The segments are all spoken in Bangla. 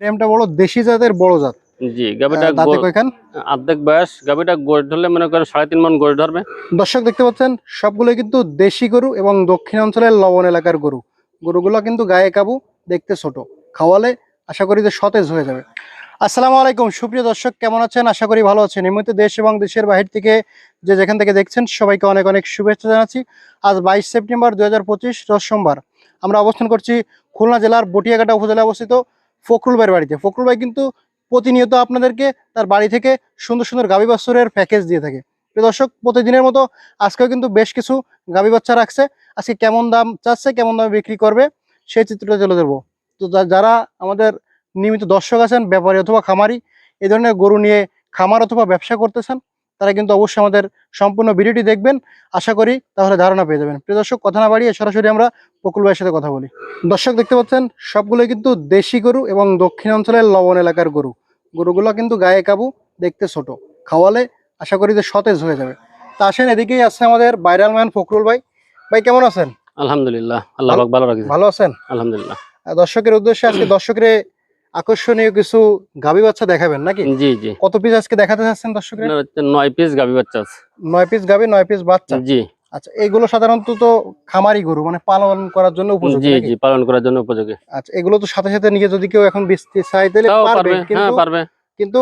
ফ্রেমটা বড় দেশি জাতের বড় জাত। জি গাবিটা অর্ধেক বয়স গাবিটা গোড় ধরলে মনে করেন সাড়ে তিন মন গোড় ধরবে। দর্শক দেখতে পাচ্ছেন সবগুলো কিন্তু দেশি গরু এবং দক্ষিণ অঞ্চলের লবণ এলাকার গরু। গরুগুলো কিন্তু গায়ে কাবু দেখতে ছোট। খাওয়ালে আশা করি যে সতেজ হয়ে যাবে। আসসালামু আলাইকুম সুপ্রিয় দর্শক কেমন আছেন? আশা করি ভালো আছেন। এই মুহূর্তে দেশ এবং দেশের বাহির থেকে যে যেখান থেকে দেখছেন সবাইকে অনেক অনেক শুভেচ্ছা জানাচ্ছি। আজ বাইশ সেপ্টেম্বর দু হাজার পঁচিশ সোমবার। আমরা অবস্থান করছি খুলনা জেলার বটিয়াঘাটা উপজেলায় অবস্থিত ফখরুল ভাইয়ের বাড়িতে। ফখরুল ভাই কিন্তু প্রতিনিয়ত আপনাদেরকে তার বাড়ি থেকে সুন্দর সুন্দর গাভী বাছুরের প্যাকেজ দিয়ে থাকে। প্রিয় দর্শক, প্রতিদিনের মতো আজকেও কিন্তু বেশ কিছু গাভী বাচ্চা রাখছে। আজকে কেমন দাম চাচ্ছে, কেমন দামে বিক্রি করবে, সেই চিত্রটা তুলে ধরবো। তো যারা আমাদের নিয়মিত দর্শক আছেন, ব্যাপারী অথবা খামারি এই ধরনের গরু নিয়ে খামার অথবা ব্যবসা করতেছেন তারা কিন্তু অবশ্যই আমাদের সম্পূর্ণ ভিডিওটি দেখবেন। আশা করি তাহলে ধারণা পেয়ে যাবেন। প্রিয় দর্শক কথা না বাড়িয়ে সরাসরি আমরা প্রকুল ভাইয়ের সাথে কথা বলি। দর্শক দেখতে পাচ্ছেন সবগুলোই কিন্তু দেশি গরু এবং দক্ষিণ অঞ্চলের লবণ এলাকার গরু। গরুগুলো কিন্তু গায়ে কাবু দেখতে ছোট। খাওয়ালে আশা করি যে সতেজ হয়ে যাবে। তা আসেন এদিকেই আছে আমাদের ভাইরাল ম্যান ফখরুল ভাই। ভাই কেমন আছেন? আলহামদুলিল্লাহ আল্লাহ ভালো- ভালো আছেন? আলহামদুলিল্লাহ। দর্শকের উদ্দেশ্যে আজকে দর্শকের আকর্ষণীয় কিছু গাভী বাচ্চা দেখাবেন নাকি? জি জি। কত পিস আজকে দেখাতে চাচ্ছেন দর্শকের? নয় পিস গাবি বাচ্চা আছে। নয় পিস গাভী নয় পিস বাচ্চা? জি। আচ্ছা এগুলো সাধারণত তো খামারি গরু মানে পালন করার জন্য উপযোগী জি জি পালন করার জন্য উপযোগী। আচ্ছা এগুলো তো সাথে সাথে নিয়ে যদি কেউ এখন বেচতে চায় তাহলে পারবে হ্যাঁ কিন্তু পারবে। কিন্তু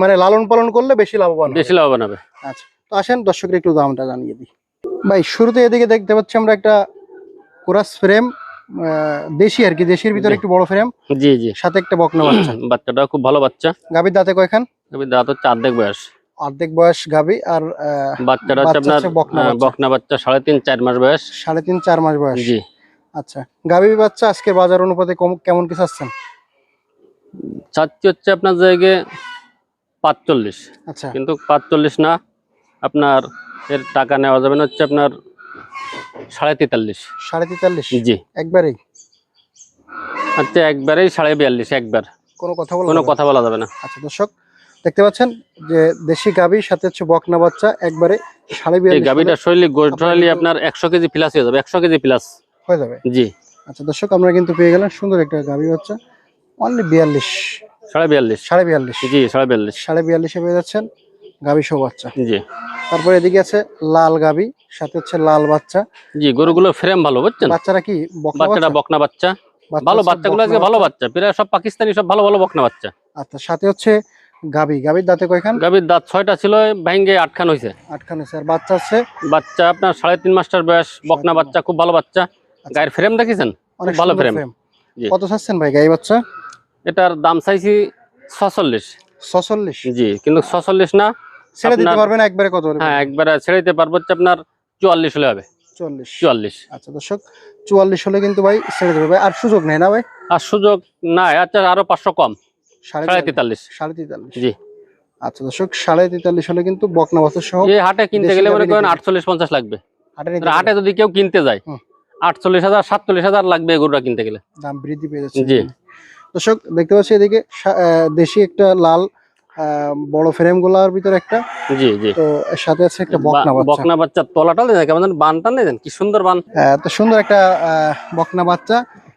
মানে লালন পালন করলে বেশি লাভবান বেশি লাভবান হবে। আচ্ছা তো আসেন দর্শকের একটু দামটা জানিয়ে দিই। ভাই শুরুতে এদিকে দেখতে পাচ্ছি আমরা একটা কোরাস ফ্রেম। দেশি আর কি দেশির ভিতরে। একটু বড় ফ্রেম জি জি। সাথে একটা বকনা বাচ্চা। বাচ্চাটা খুব ভালো বাচ্চা। গাভীর দাঁতে কয়খান? গাবির দাঁত হচ্ছে অর্ধেক বয়স। অর্ধেক বয়স গাভী আর বাচ্চাটা হচ্ছে আপনার। বকনা বাচ্চা। সাড়ে তিন চার মাস বয়স। সাড়ে তিন চার মাস বয়স। জি। আচ্ছা গাভী বাচ্চা আজকে বাজার অনুপাতে কেমন কি চাচ্ছেন? চাচ্ছি হচ্ছে আপনার জায়গায় পাঁচচল্লিশ। আচ্ছা। কিন্তু পাঁচচল্লিশ না আপনার এর টাকা নেওয়া যাবে না হচ্ছে আপনার সাড়ে তেতাল্লিশ। সাড়ে তেতাল্লিশ? জি। একবারেই? আচ্ছা একবারেই সাড়ে বিয়াল্লিশ একবার। কোনো কথা বলো কোনো কথা বলা যাবে না। আচ্ছা দর্শক দেখতে পাচ্ছেন যে দেশি গাভীর সাথে হচ্ছে বকনা বাচ্চা একবারে সাড়ে বিয়াল্লিশ গাবিটা আপনার আপনার একশো কেজি প্লাস হয়ে যাবে একশো কেজি প্লাস হয়ে যাবে? জি। আচ্ছা দর্শক আমরা কিন্তু পেয়ে গেলাম সুন্দর একটা গাভী বাচ্চা। অনলি বিয়াল্লিশ। সাড়ে বিয়াল্লিশ। সাড়ে বিয়াল্লিশ। জি সাড়ে বিয়াল্লিশ। সাড়ে বিয়াল্লিশে পেয়ে যাচ্ছেন। গাভী সহ বাচ্চা। জি। তারপরে এদিকে আছে লাল গাভী সাথে হচ্ছে লাল বাচ্চা। জি গরুগুলো ফ্রেম ভালো বুঝছেন? বাচ্চারা কি বকনা বাচ্চাটা বাচ্চা? বকনা বাচ্চা। ভালো বাচ্চাগুলো আজকে ভালো বাচ্চা। প্রায় সব পাকিস্তানি সব ভালো ভালো বকনা বাচ্চা। আচ্ছা সাথে হচ্ছে গাভী। গাভীর দাঁতে কয়খান? গাবির দাঁত ছয়টা ছিল ভেঙ্গে আটখান হয়েছে আটখান আছে আর বাচ্চা আছে? বাচ্চা আপনার সাড়ে তিন মাসটার বয়স বকনা বাচ্চা খুব ভালো বাচ্চা। গায়ের ফ্রেম দেখেছেন? অনেক ভালো। জি। কত চাচ্ছেন ভাই গাই বাচ্চা? এটার দাম চাইছি ছচল্লিশ। ছচল্লিশ? জি কিন্তু ছচল্লিশ না ছেড়ে দিতে পারবেন একবারে কত হলে হ্যাঁ একবারে ছেড়ে দিতে পারব হচ্ছে আপনার চুয়াল্লিশ হলে হবে। চল্লিশ চুয়াল্লিশ। আচ্ছা দর্শক চুয়াল্লিশ হলে কিন্তু ভাই ছেড়ে দেবে। ভাই আর সুযোগ নেই না ভাই? আর সুযোগ নাই আচ্ছা আরও পাঁচশো কম। সাড়ে তেতাল্লিশ। সাড়ে তেতাল্লিশ। জি। আচ্ছা দর্শক সাড়ে তেতাল্লিশ হলে কিন্তু বকনা বাচ্চা সহ হাটে কিনতে গেলে মনে করেন আটচল্লিশ পঞ্চাশ লাগবে। হাটে যদি কেউ কিনতে যায়। আটচল্লিশ হাজার সাতচল্লিশ হাজার লাগবে গরুটা কিনতে গেলে। দাম বৃদ্ধি পেয়ে যাচ্ছে জি। দর্শক দেখতে পাচ্ছি এদিকে দেশি একটা লাল বড় ফ্রেমগুলার ভিতরে একটা। জি জি। তো এর সাথে আছে একটা বকনা বাচ্চা। বকনা বাচ্চার তলাটা বানটা কি সুন্দর বান। আহ, তো সুন্দর একটা বকনা বাচ্চা।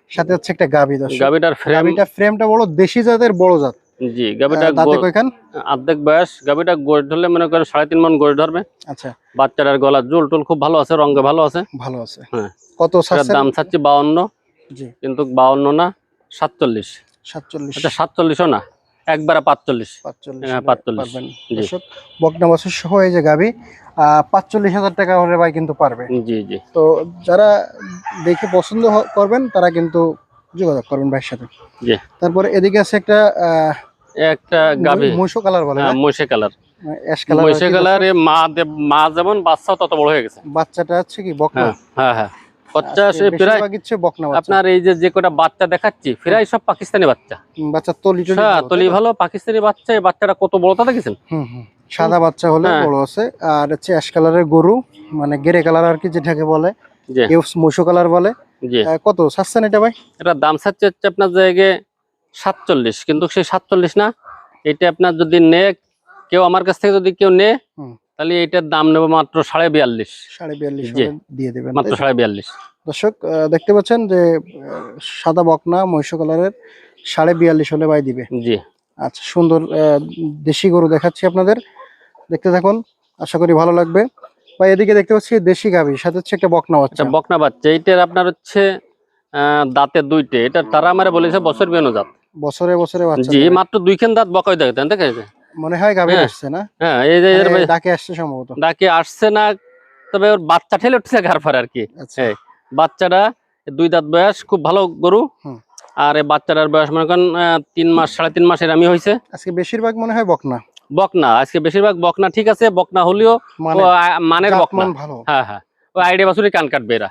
সাথে হচ্ছে একটা গাভী দর্শক। গাবিটার ফ্রেম ফ্রেমটা বড় দেশি জাতের বড় জাত। জি গাবিটা দাঁতে কয়খান? অর্ধেক বয়স গাবিটা গোড় ধরলে মনে করেন সাড়ে তিন মন গোড় ধরবে। আচ্ছা। বাচ্চাটার গলা জুল টুল খুব ভালো আছে রঙে ভালো আছে। ভালো আছে। হ্যাঁ। কত দাম চাচ্ছি বাউন্ন। জি। কিন্তু বাউন্ন না সাতচল্লিশ। সাতচল্লিশ। আচ্ছা সাতচল্লিশও না। একবারে পাঁচচল্লিশ। পাঁচচল্লিশ হ্যাঁ, বকনা বছর সহ এই যে পাঁচচল্লিশ হাজার টাকা হলে ভাই কিন্তু পারবে। জি জি। তো যারা দেখে পছন্দ করবেন তারা কিন্তু যোগাযোগ করবেন ভাইয়ের সাথে। জি। তারপরে এদিকে আছে একটা আহ, একটা গাবি। মহিষ কালার বলে হ্যাঁ, মহিষে কালার। অ্যাশ কালার মহিষে কালার এ মা মা যেমন বাচ্চা তত বড় হয়ে গেছে। বাচ্চাটা আছে কি বকনা? হ্যাঁ হ্যাঁ। আজকে সে প্রায় আপনার এই যে যে কটা বাচ্চা দেখাচ্ছি প্রায় সব পাকিস্তানি বাচ্চা। বাচ্চা তলি হ্যাঁ তলি ভালো পাকিস্তানি বাচ্চা এই বাচ্চাটা কত বড় তা দেখেছেন? সাদা বাচ্চা হলে হ্যাঁ। বড় আছে আর হচ্ছে অ্যাশ কালারের গরু মানে গেরে কালার আর কি যেটাকে বলে মহিষ কালার বলে। কত? চাচ্ছেন এটা ভাই? এটা দাম চাচ্ছে হচ্ছে আপনার জায়গায় সাতচল্লিশ কিন্তু সেই সাতচল্লিশ না এটা আপনার যদি নে কেউ আমার কাছ থেকে যদি কেউ নে। তাহলে এটার দাম নেব মাত্র সাড়ে বিয়াল্লিশ। সাড়ে বিয়াল্লিশ দিয়ে দেবেন মাত্র সাড়ে বিয়াল্লিশ। দর্শক দেখতে পাচ্ছেন যে সাদা বকনা মহিষ কালারের সাড়ে বিয়াল্লিশ হলে ভাই দিবে। জি। আচ্ছা সুন্দর দেশি গরু দেখাচ্ছি আপনাদের। দেখতে থাকুন আশা করি ভালো লাগবে। বা এদিকে দেখতে পাচ্ছি দেশি গাভী সাথে হচ্ছে একটা বকনা বাচ্চা। আচ্ছা বকনা বাচ্চা এইটার আপনার হচ্ছে দাঁতে দুইটে এটা তারা আমারে বলেছে বছর বিয়ানো জাত। বছরে বছরে বাচ্চা জি মাত্র দুইখান দাঁত বকাই দেখেন দেখেন মনে হয় হ্যাঁ। আসছে না? হ্যাঁ এই যে মানে ডাকে আসছে সম্ভবত। ডাকে আসছে না তবে ওর বাচ্চা ঠেলে উঠছে আর কি। আচ্ছা। বাচ্চাটা দুই দাঁত বয়স খুব ভালো গরু। আর এই বাচ্চাটার বয়স মনে করেন তিন মাস সাড়ে তিন মাসের আমি হয়েছে আজকে বেশিরভাগ মনে হয় বকনা। বকনা আজকে বেশিরভাগ বকনা ঠিক আছে বকনা হলেও মানে মানের বকনা। ভালো। হ্যাঁ হ্যাঁ। ও আইডিয়া বাছুরি কান কাটবে এরা।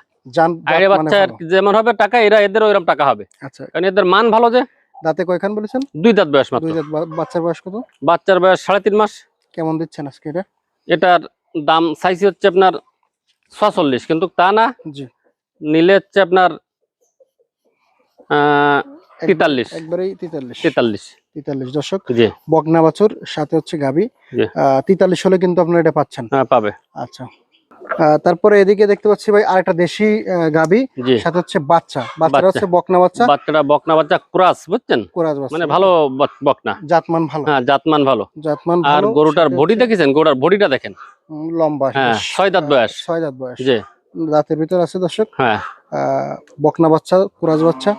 আইডিয়া মানে বাচ্চার যেমন হবে টাকা এরা এদের ওইরকম টাকা হবে। আচ্ছা। কারণ এদের মান ভালো যে। দাঁতে কয়খান বলেছেন? দুই দাঁত বয়স মাত্র। দুই দাঁত বাচ্চার বয়স কত? বাচ্চার বয়স সাড়ে তিন মাস। কেমন দিচ্ছেন আজকে এটা? এটার দাম চাইছি হচ্ছে আপনার ছচল্লিশ কিন্তু তা না। জি। নিলে হচ্ছে আপনার তেতাল্লিশ। একবারেই তেতাল্লিশ। তেতাল্লিশ। তেতাল্লিশ দর্শক। জি। বকনা বাছুর সাথে হচ্ছে গাবি। তেতাল্লিশ হলে কিন্তু আপনারা এটা পাচ্ছেন। হ্যাঁ পাবে। আচ্ছা। তারপরে এদিকে দেখতে পাচ্ছি ভাই আরেকটা দেশি গাবি সাথে হচ্ছে বাচ্চা। বাচ্চাটা বাচ্চা। হচ্ছে বকনা বাচ্চা। বাচ্চাটা বকনা বাচ্চা ক্রাস বুঝছেন? বাচ্চা। মানে ভালো বকনা। জাতমান ভালো। হ্যাঁ জাতমান ভালো। জাতমান আর গরুটার বডি দেখেছেন? গরুটার বডিটা দেখেন। লম্বা। হ্যাঁ, ছয় দাঁত বয়স। ছয় দাঁত বয়স। জি। দাঁতের ভিতর আছে দর্শক। হ্যাঁ। বকনা বাচ্চা কুরাজ বাচ্চা।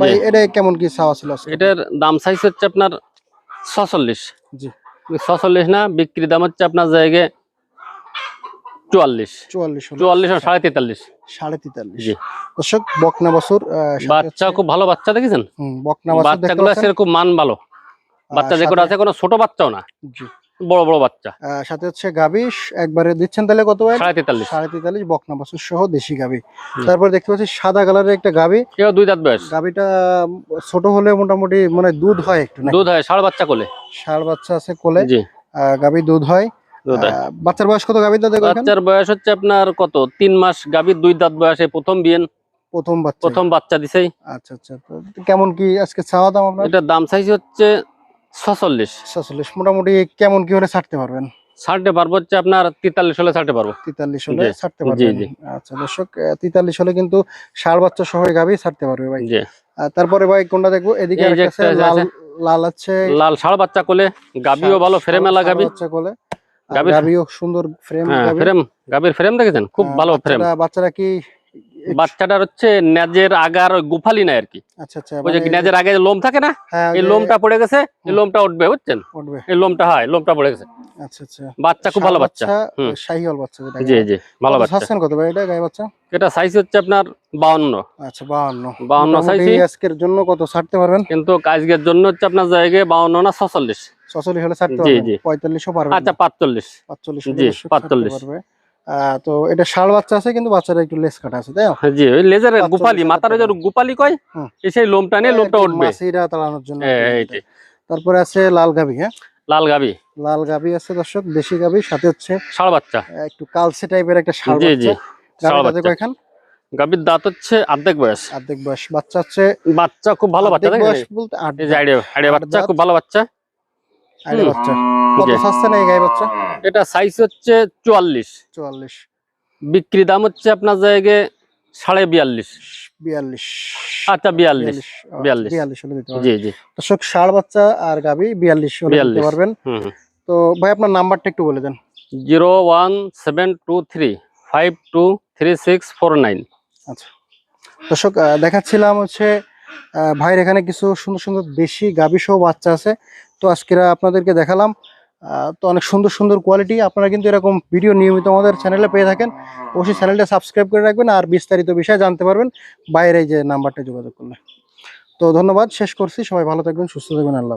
ভাই এটা কেমন কি চাওয়া ছিল এটার দাম সাইজ হচ্ছে আপনার ছচল্লিশ। জি। ছচল্লিশ না বিক্রি দাম হচ্ছে আপনার জায়গায় চুয়াল্লিশ। চুয়াল্লিশ আর সাড়ে তেতাল্লিশ। সাড়ে তেতাল্লিশ। জি। দর্শক বকনা বাছুর বাচ্চা খুব ভালো বাচ্চা দেখেছেন? বকনা বাচ্চাগুলো সেরকম মান ভালো। বাচ্চা আহ, যে করে সাথে- আছে কোনো ছোট বাচ্চাও না। বড় বড় বাচ্চা। সাথে হচ্ছে গাবি একবারে দিচ্ছেন তাহলে কত সাড়ে তেতাল্লিশ। সাড়ে তেতাল্লিশ বকনা বাছুর সহ দেশি গাবি। তারপর দেখতে পাচ্ছি সাদা কালারের একটা গাবি। দুই দাঁত বয়স। গাবিটা ছোট হলে মোটামুটি মানে দুধ হয় একটু দুধ হয় ষাড় বাচ্চা কোলে। ষাঁড় বাচ্চা আছে কোলে। গাবি দুধ হয়। বাচ্চার বয়স কত দাদা এখানে বাচ্চার বয়স হচ্ছে আপনার কত? তিন মাস গাভীর দুই দাঁত বয়সে প্রথম বিয়েন। প্রথম বাচ্চা। প্রথম বাচ্চা দিছেই। আচ্ছা আচ্ছা কেমন কি আজকে চাওয়া দাম আপনার? এটার দাম চাইছি হচ্ছে ছচল্লিশ। ছচল্লিশ মোটামুটি কেমন কি হলে ছাড়তে পারবেন? ছাড়তে পারব হচ্ছে আপনার তেতাল্লিশ হলে ছাড়তে পারব। তেতাল্লিশ হলে ছাড়তে পারবেন। আচ্ছা দর্শক তেতাল্লিশ হলে কিন্তু ষাঁড় বাচ্চা সহ গাবি ছাড়তে পারবে ভাই। তারপরে ভাই কোনটা দেখব? এদিকে লাল আছে। লাল আছে। লাল ষাড় বাচ্চা কোলে গাবিও ভালো ফ্রেম মেলা গাবি বাচ্চা কোলে। গাভীর- গাবিও সুন্দর ফ্রেম হ্যাঁ ফ্রেম গাবির ফ্রেম দেখেছেন? খুব ভালো ফ্রেম বাচ্চারা- বাচ্চারা কি বাচ্চাটার হচ্ছে নেজের আগার ওই গুফালি নাই আর কি। আচ্ছা আচ্ছা ওই যে মানে- নেজের আগে লোম থাকে না হ্যাঁ, এই লোমটা পড়ে গেছে এই লোমটা উঠবে বুঝছেন? এই লোমটা হয় লোমটা পড়ে গেছে। আচ্ছা আচ্ছা। বাচ্চা খুব ভালো বাচ্চা। শাহিওয়াল বাচ্চা যেটা জি জি ভালো বাচ্চা। ছাড়ছেন কত ভাই? এটা গাই বাচ্চা? এটা সাইজ হচ্ছে আপনার আচ্ছা বাহান্ন 52 চাইছি। আজকের জন্য কত ছাড়তে পারবেন? কিন্তু আজকের জন্য হচ্ছে আপনার জায়গায় না ছচল্লিশ। ছচল্লিশ হলে ছাড়তে পারবেন। জি। পঁয়তাল্লিশও পারবেন। আচ্ছা পাঁচচল্লিশ। পাঁচচল্লিশ জি, হলে দর্শক ছাড়তে 45 আহ, তো এটা বাচ্চা আছে কিন্তু বাচ্চারা একটু লেস কাটা আছে তাই জি ওই লেজার 45 গুপালি মাথার ওই যে কয়? এই সেই লোমটা নিয়ে লোমটা উঠবে। মাছিরা তাড়ানোর জন্য তারপরে আছে লাল গাবি হ্যাঁ? লাল গাবি। লাল গাবি আছে দর্শক দেশি গাবি সাথে হচ্ছে ষাড় বাচ্চা। একটু কালসে টাইপের একটা ষাঁড় বাচ্চা। ষাড় বাচ্চা। কয়খান? গাবির দাঁত হচ্ছে অর্ধেক বয়স। অর্ধেক বয়স। বাচ্চা হচ্ছে বাচ্চা খুব ভালো বাচ্চা বয়স বলতে আইডিয়া বাচ্চা খুব ভালো বাচ্চা। আইডিয়া বাচ্চা। কত জি। চাচ্ছে গাই বাচ্চা? এটা সাইজ হচ্ছে চুয়াল্লিশ। চুয়াল্লিশ। বিক্রি দাম হচ্ছে আপনার জায়গায় সাড়ে বিয়াল্লিশ। বিয়াল্লিশ। আচ্ছা বিয়াল্লিশ ও, বিয়াল্লিশ। বিয়াল্লিশ হলে দিতে পারবেন। জি জি। দর্শক ষাঁড় বাচ্চা আর গাবি বিয়াল্লিশ হলে দিতে পারবেন। তো ভাই আপনার নাম্বারটা একটু বলে দেন। Zero one seven two three five two three six four nine. আচ্ছা। দর্শক দেখাচ্ছিলাম হচ্ছে ভাইয়ের এখানে কিছু সুন্দর সুন্দর দেশি গাভী সহ বাচ্চা আছে। তো আজকেরা আপনাদেরকে দেখালাম তো অনেক সুন্দর সুন্দর কোয়ালিটি আপনারা কিন্তু এরকম ভিডিও নিয়মিত আমাদের চ্যানেলে পেয়ে থাকেন। অবশ্যই চ্যানেলটা সাবস্ক্রাইব করে রাখবেন আর বিস্তারিত বিষয়ে জানতে পারবেন। বাইরে যে নাম্বারটা যোগাযোগ করলে। তো ধন্যবাদ, শেষ করছি। সবাই ভালো থাকবেন, সুস্থ থাকবেন, আল্লাহ